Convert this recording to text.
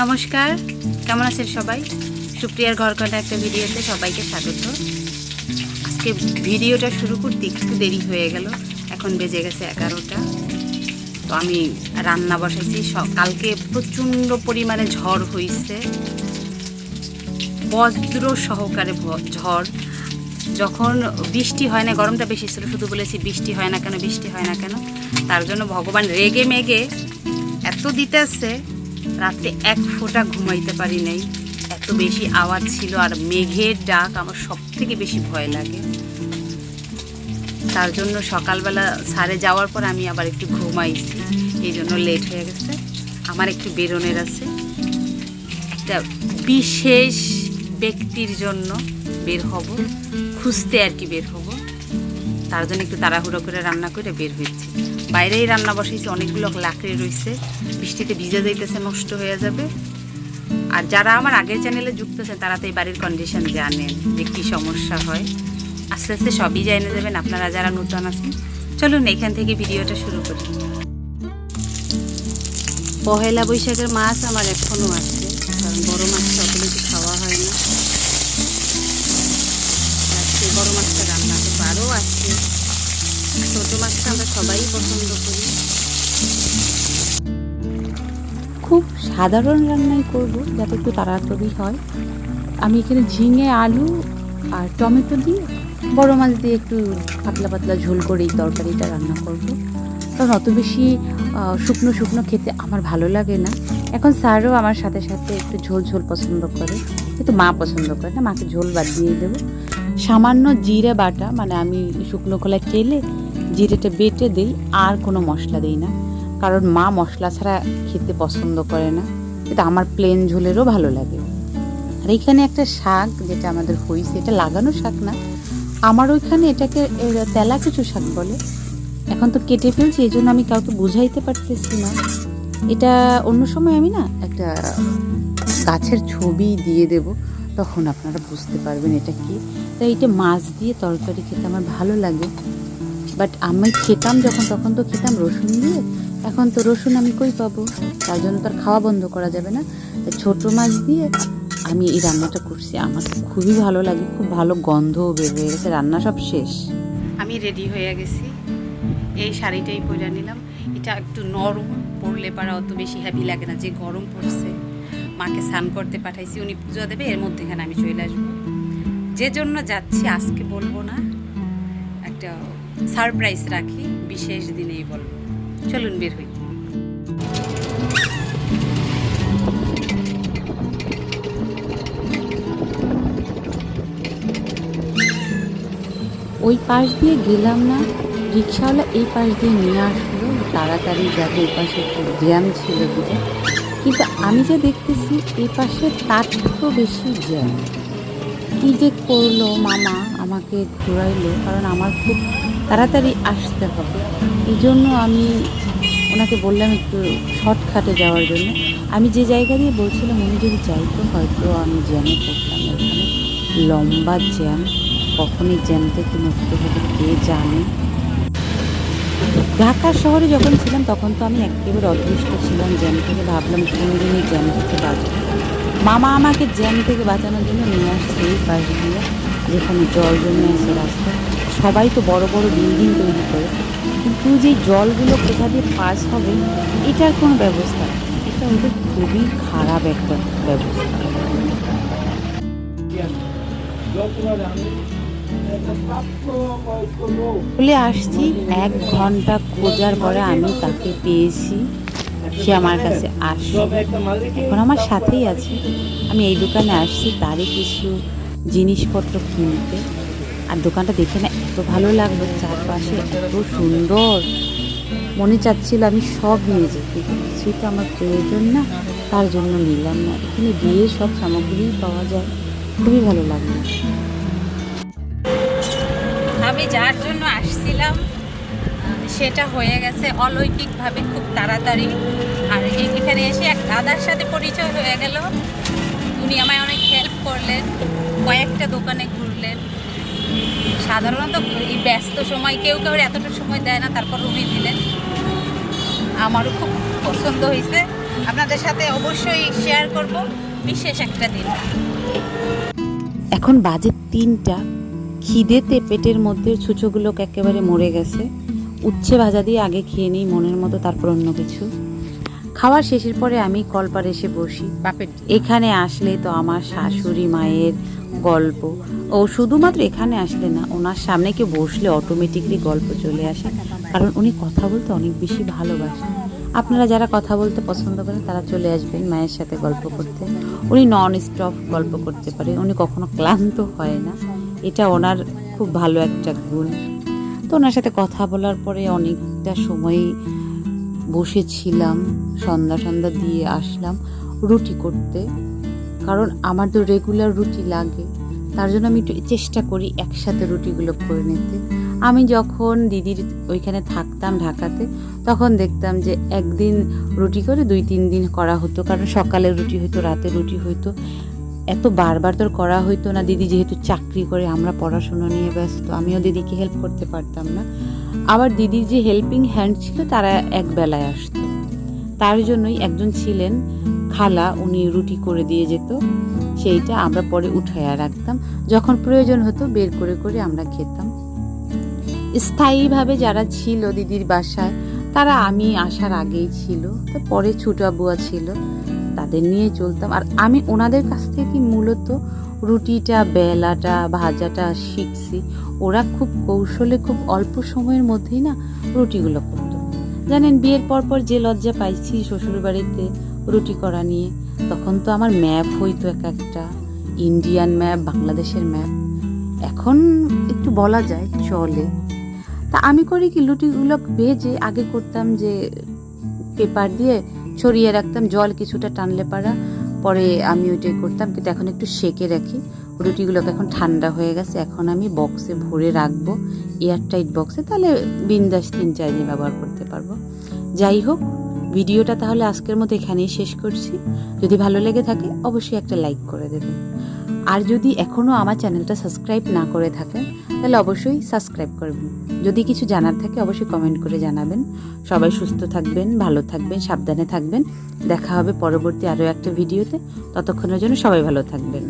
নমস্কার, কেমন আছেন সবাই? সুপ্রিয়ার ঘর কটা একটা ভিডিওতে সবাইকে স্বাগত। আজকে ভিডিওটা শুরু করতে একটু দেরি হয়ে গেল, এখন বেজে গেছে এগারোটা। তো আমি রান্না বসাইছি কালকে প্রচণ্ড পরিমাণে ঝড় হয়েছে বজ্র সহকারে ঝড়। যখন বৃষ্টি হয় না, গরমটা বেশি ছিল, শুধু বলেছি বৃষ্টি হয় না কেন, বৃষ্টি হয় না কেন, তার জন্য ভগবান রেগে মেগে এত দিতেছে রাত্রে এক ফোঁটা ঘুমাইতে পারি নাই। এত বেশি আওয়াজ ছিল আর মেঘের ডাক আমার সব থেকে বেশি ভয় লাগে। তার জন্য সকালবেলা সারে যাওয়ার পর আমি আবার একটু ঘুমাইছি। এই জন্য লেট হয়ে গেছে। আমার একটু বেরোনের আছে। একটা বিশেষ ব্যক্তির জন্য বের হব, খুঁজতে আর কি বের হব। তার জন্য একটু তাড়াহুড়ো করে রান্না করে বের হয়েছি। বাইরেই রান্না বসাইছে, অনেকগুলো লাকড়ি রয়েছে বৃষ্টিতে ভিজে যাইতেছে, নষ্ট হয়ে যাবে। আর যারা আমার আগের চ্যানেলে যুক্ত আছেন, তারা তো এই বাড়ির কন্ডিশন জানেন যে কী সমস্যা হয়। আস্তে আস্তে সবই জানে যাবেন, আপনারা যারা নতুন আছেন। চলুন, এখান থেকে ভিডিওটা শুরু করি। পহেলা বৈশাখের মাছ আমার এখনও আছে, কারণ বড় মাছটা অত বেশি খাওয়া হয় না। বড় মাছটা রান্না করব আরও আছে। ছোটো মাছটা আমরা সবাই সাধারণ রান্নাই করব, যাতে একটু তাড়াতাড়ি হয়। আমি এখানে ঝিঙে, আলু আর টমেটো দিয়ে বড় মাছ দিয়ে একটু পাতলা পাতলা ঝোল করে এই তরকারিটা রান্না করব। কারণ অত বেশি শুকনো শুকনো খেতে আমার ভালো লাগে না। এখন স্যারও আমার সাথে সাথে একটু ঝোল ঝোল পছন্দ করে। কিন্তু মা পছন্দ করে না, মাকে ঝোল বাদ দিয়ে দেবো। সামান্য জিরে বাটা মানে আমি শুকনো খোলায় তেলে জিরেটা বেটে দিই, আর কোনো মশলা দিই না। কারণ মা মশলা ছাড়া খেতে পছন্দ করে না। এটা আমার প্লেন ঝোলেরও ভালো লাগে। আর এইখানে একটা শাক যেটা আমাদের হয়েছে এটা লাগানো শাক না। আমার ওইখানে এটাকে তেলা কিছু শাক বলে। এখন তো কেটে ফেলছি এই জন্য আমি কাউকে বুঝাইতে পারতেছি না। এটা অন্য সময় আমি না একটা গাছের ছবি দিয়ে দেব, তখন আপনারা বুঝতে পারবেন এটা কি। তাই এটা মাছ দিয়ে তরকারি খেতে আমার ভালো লাগে। বাট আমি খেতাম যখন, তখন তো খেতাম রসুন দিয়ে। এখন তো রসুন আমি কই পাবো? তার জন্য তো আর খাওয়া বন্ধ করা যাবে না। ছোটো মাছ দিয়ে আমি এই রান্নাটা করছি। আমার খুবই ভালো লাগে, খুব ভালো গন্ধও বের হয়ে গেছে। রান্না সব শেষ। আমি রেডি হয়ে গেছি। এই শাড়িটাই পরে নিলাম। এটা একটু নরম, পরলে পারা অত বেশি হ্যাভি লাগে না। যে গরম পড়ছে, মাকে স্নান করতে পাঠাইছি, উনি পুজো দেবে, এর মধ্যেখানে আমি চলে আসব। যে জন্য যাচ্ছি, আজকে বলব না, একটা সারপ্রাইজ রাখি, বিশেষ দিনেই বলব। চলুন বের হই। ওই পাশ দিয়ে গেলাম না, রিক্সাওয়ালা এই পাশ দিয়ে নিয়ে আসলো, তাড়াতাড়ি যাতে এই পাশে একটু জ্যাম ছিল দিকে কিন্তু আমি যে দেখতেছি, এই পাশে তার থেকেও বেশি জ্যাম। কি যে করল মামা, আমাকে ঘুরাইলো, কারণ আমার খুব তাড়াতাড়ি আসতে হবে। এই জন্য আমি ওনাকে বললাম একটু শর্টকাটে যাওয়ার জন্য। আমি যে জায়গা দিয়ে বলছিলাম, উনি যদি চাইতো হয়তো আমি জ্যামে পড়তাম। এখানে লম্বা জ্যাম কখনই জ্যাম থেকে মুক্ত হবে কে জানে। ঢাকা শহরে যখন ছিলাম, তখন তো আমি একেবারে অদৃষ্ট ছিলাম জ্যাম থেকে। ভাবলাম কোনোদিনই জ্যাম থেকে বাঁচবো মামা আমাকে জ্যাম থেকে বাঁচানোর জন্য নিয়ে আসছে এই পাশ দিয়ে, যেখানে জল জমে আছে রাস্তা সবাই তো বড় বড় বিল্ডিং তৈরি করে। কিন্তু যে জলগুলো কোথা দিয়ে পাস হবে, এটার কোনো ব্যবস্থা এটা ওদের খুবই খারাপ একটা ব্যবস্থা। চলে আসছি, এক ঘণ্টা খোঁজার পরে আমি তাকে পেয়েছি। সে আমার কাছে আসছে এখন আমার সাথেই আছে। আমি এই দোকানে আসছি, তারই কিছু জিনিসপত্র কিনতে। আর দোকানটা দেখে না এত ভালো লাগল, চারপাশে এত সুন্দর। মনে চাচ্ছিল আমি সব নিয়ে যেতে, কিন্তু কিছুই তো আমার প্রয়োজন না, তার জন্য নিলাম না। এখানে বিয়ের সব সামগ্রী পাওয়া যায়, খুবই ভালো লাগল। আমি যার জন্য আসছিলাম, সেটা হয়ে গেছে অলৌকিকভাবে খুব তাড়াতাড়ি। আর এখানে এসে এক দাদার সাথে পরিচয় হয়ে গেল। উনি আমায় অনেক হেল্প করলেন, কয়েকটা দোকানে ঘুরলেন। সাধারণত এই ব্যস্ত সময় কেউ কেউ এতটা সময় দেয় না তারপর উনি দিলেন আমারও খুব পছন্দ হয়েছে। আপনাদের সাথে অবশ্যই শেয়ার করব বিশেষ একটা দিন। এখন বাজে তিনটা। খিদেতে পেটের মধ্যে ছুঁচোগুলো একেবারে মরে গেছে। উচ্ছে ভাজা দিয়ে আগে খেয়ে নিই মনের মতো তারপর অন্য কিছু। খাওয়ার শেষের পরে আমি কলপার এসে বসি। বাপের এখানে আসলে তো আমার শাশুড়ি মায়ের গল্প। ও শুধুমাত্র এখানে আসলে না, ওনার সামনে কেউ বসলে অটোমেটিকলি গল্প চলে আসে। কারণ উনি কথা বলতে অনেক বেশি ভালোবাসেন। আপনারা যারা কথা বলতে পছন্দ করেন, তারা চলে আসবেন মায়ের সাথে গল্প করতে। উনি নন স্টপ গল্প করতে পারে। উনি কখনো ক্লান্ত হয় না। এটা ওনার খুব ভালো একটা গুণ। তো ওনার সাথে কথা বলার পরে অনেকটা সময় বসেছিলাম সন্ধ্যা সন্ধ্যা দিয়ে আসলাম রুটি করতে। কারণ আমার তো রেগুলার রুটি লাগে। তার জন্য আমি একটু চেষ্টা করি একসাথে রুটিগুলো করে নিতে। আমি যখন দিদির ওইখানে থাকতাম ঢাকাতে, তখন দেখতাম যে একদিন রুটি করে দুই, তিন দিন করা হতো। কারণ সকালে রুটি হইতো, রাতে রুটি হইতো। এত বারবার তোর করা হইতো না। দিদি যেহেতু চাকরি করে, আমরা পড়াশুনো নিয়ে ব্যস্ত, আমিও দিদিকে হেল্প করতে পারতাম না। আবার দিদির যে হেল্পিং হ্যান্ড ছিল, তারা এক বেলায় আসতো। তার জন্যই একজন ছিলেন খালা উনি রুটি করে দিয়ে যেত, সেইটা আমরা পরে উঠাইয়া রাখতাম। যখন প্রয়োজন হতো বের করে করে আমরা খেতাম। স্থায়ীভাবে যারা ছিল দিদির বাসায়, তারা আমি আসার আগেই ছিল, তো পরে ছোটো বুয়া ছিল, তাদের নিয়ে চলতাম। আর আমি ওনাদের কাছ থেকে মূলত রুটিটা, বেলাটা, ভাজাটা শিখছি। ওরা খুব কৌশলে খুব অল্প সময়ের মধ্যেই না রুটিগুলো করতো। জানেন, বিয়ের পর পর যে লজ্জা পাইছি শ্বশুর বাড়িতে রুটি করা নিয়ে। তখন তো আমার ম্যাপ হইতো এক একটা। ইন্ডিয়ান ম্যাপ বাংলাদেশের ম্যাপ এখন একটু বলা যায়, চলে। তা আমি করি কি, লুটিগুলো ভেজে আগে করতাম যে পেপার দিয়ে ছড়িয়ে রাখতাম, জল কিছুটা টানলে পারা। পরে আমি ওইটাই করতাম, কিন্তু এখন একটু সেকে রাখি। রুটিগুলোকে এখন ঠান্ডা হয়ে গেছে। এখন আমি বক্সে ভরে রাখব এয়ারটাইট বক্সে তাহলে বিন্দাস তিন চার দিন ব্যবহার করতে পারব। যাই হোক ভিডিওটা তাহলে আজকের মতো এখানেই শেষ করছি। যদি ভালো লেগে থাকে, অবশ্যই একটা লাইক করে দেবেন। আর যদি এখনও আমার চ্যানেলটা সাবস্ক্রাইব না করে থাকেন, তাহলে অবশ্যই সাবস্ক্রাইব করবেন। যদি কিছু জানার থাকে, অবশ্যই কমেন্ট করে জানাবেন। সবাই সুস্থ থাকবেন, ভালো থাকবেন, সাবধানে থাকবেন। দেখা হবে পরবর্তী আরও একটা ভিডিওতে। ততক্ষণের জন্য সবাই ভালো থাকবেন।